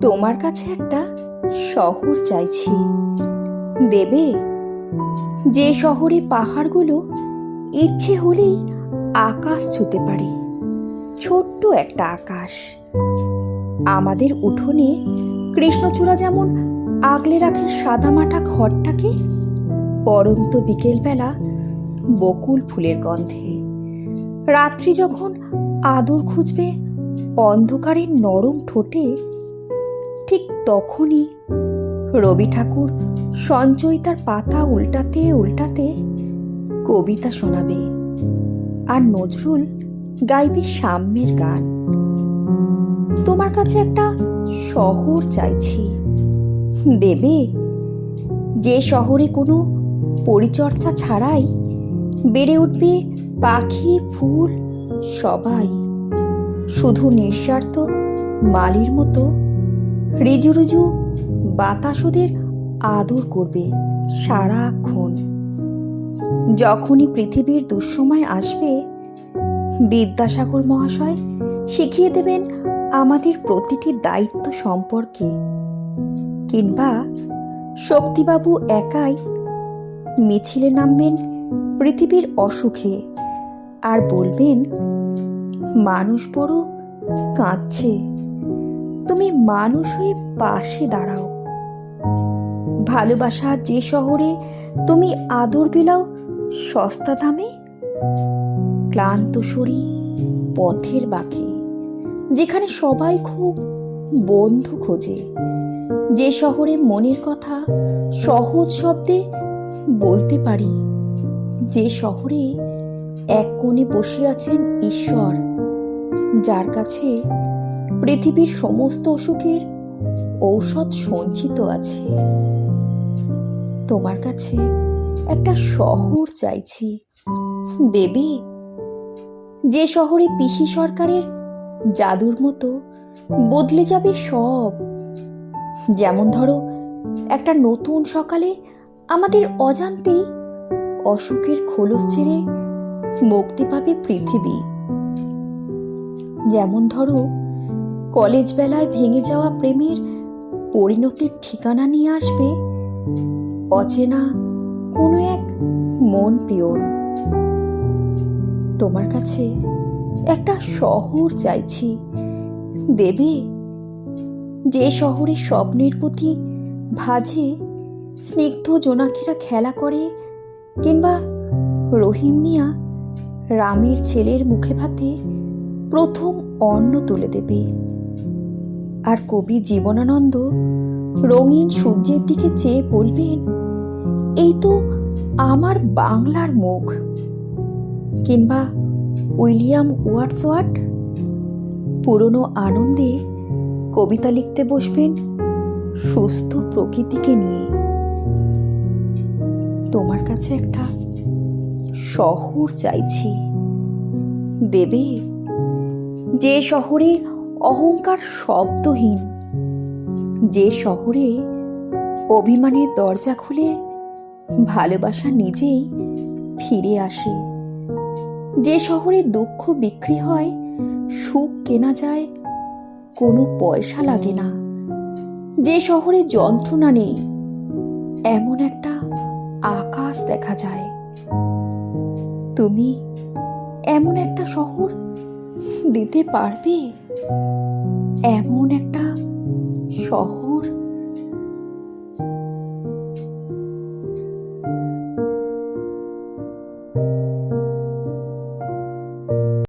তোমার কাছে একটা শহর চাইছি। দেবে? যে শহরে পাহাড়গুলো ইচ্ছে হলেই আকাশ ছুতে পারে। ছোট্ট একটা আকাশ। আমাদের উঠোনে কৃষ্ণচূড়া যেমন আগলে রাখে সাদামাটা ঘরটাকে, পরন্ত বিকেলবেলা বকুল ফুলের গন্ধে। রাত্রি যখন আদর খুঁজবে, অন্ধকারের নরম ঠোঁটে ঠিক তখনই রবি ঠাকুর সঞ্চয়িতার পাতা উল্টাতে উল্টাতে কবিতা শোনাবে আর নজরুল গাইবে সাম্যের গান। তোমার কাছে একটা শহর চাইছি। দেবে? যে শহরে কোনো পরিচর্যা ছাড়াই বেড়ে উঠবে পাখি, ফুল, সবাই। শুধু নিঃস্বার্থ মালির মতো রিজু রিজু বাতাস ওদের আদর করবে সারাক্ষণ। যখনই পৃথিবীর দুঃসময় আসবে, বিদ্যাসাগর মহাশয় শিখিয়ে দেবেন আমাদের প্রতিটি দায়িত্ব সম্পর্কে। কিংবা শক্তিবাবু একাই মিছিলে নামবেন পৃথিবীর অসুখে আর বলবেন, মানুষ বড় কাঁদছে। তুমি মানুষ হয়ে পাশে দাঁড়াও। ভালোবাসা যে শহরে তুমি আদর বিলাও, সস্তা দামে। ক্লান্ত শরীর পথের বাকি, যেখানে সবাই খুব বন্ধু খোঁজে। যে শহরে মনের কথা সহজ শব্দে বলতে পারি, যে শহরে এক কোণে বসে আছেন ঈশ্বর, যার কাছে পৃথিবীর সমস্ত অসুখের ঔষধ সঞ্চিত আছে। তোমার কাছে একটা শহর চাইছি। দেবে, যে শহরে পিসি সরকারের জাদুর মতো বদলে যাবে সব। যেমন ধরো, একটা নতুন সকালে আমাদের অজান্তেই অসুখের খোলস ছেড়ে মুক্তি পাবে পৃথিবী। যেমন ধরো কলেজ বেলায় ভেঙে যাওয়া প্রেমের পরিণতির ঠিকানা নিয়ে আসবে অচেনা কোনো এক মন পিয়ন তোমার কাছে একটা শহর চাইছি। দেবে, যে শহরে স্বপ্নের প্রতি ভাজে স্নিগ্ধ জোনাকিরা খেলা করে কিংবা রহিম মিয়া রামের ছেলের মুখে ভাতে প্রথম অন্ন তুলে দেবে। আর কবি জীবনানন্দ রঙিন সূর্যের দিকে চেয়ে বলবেন, এই তো আমার বাংলার মুখ। কিংবা উইলিয়াম ওয়ার্ডসওয়ার্ট পুরনো আনন্দে কবিতা লিখতে বসবেন সুস্থ প্রকৃতিকে নিয়ে। তোমার কাছে একটা শহর চাইছি। দেবে যে শহরে অহংকার শব্দহীন। যে শহরে অভিমানের দরজা খুলে, ভালোবাসা নিজেই ফিরে আসে। যে শহরে দুঃখ বিক্রি হয়, সুখ কেনা যায়, কোনো পয়সা লাগে না। যে শহরে যন্ত্রণা নেই, এমন একটা আকাশ দেখা যায়। তুমি এমন একটা শহর দিতে পারবে? এমন একটা শহর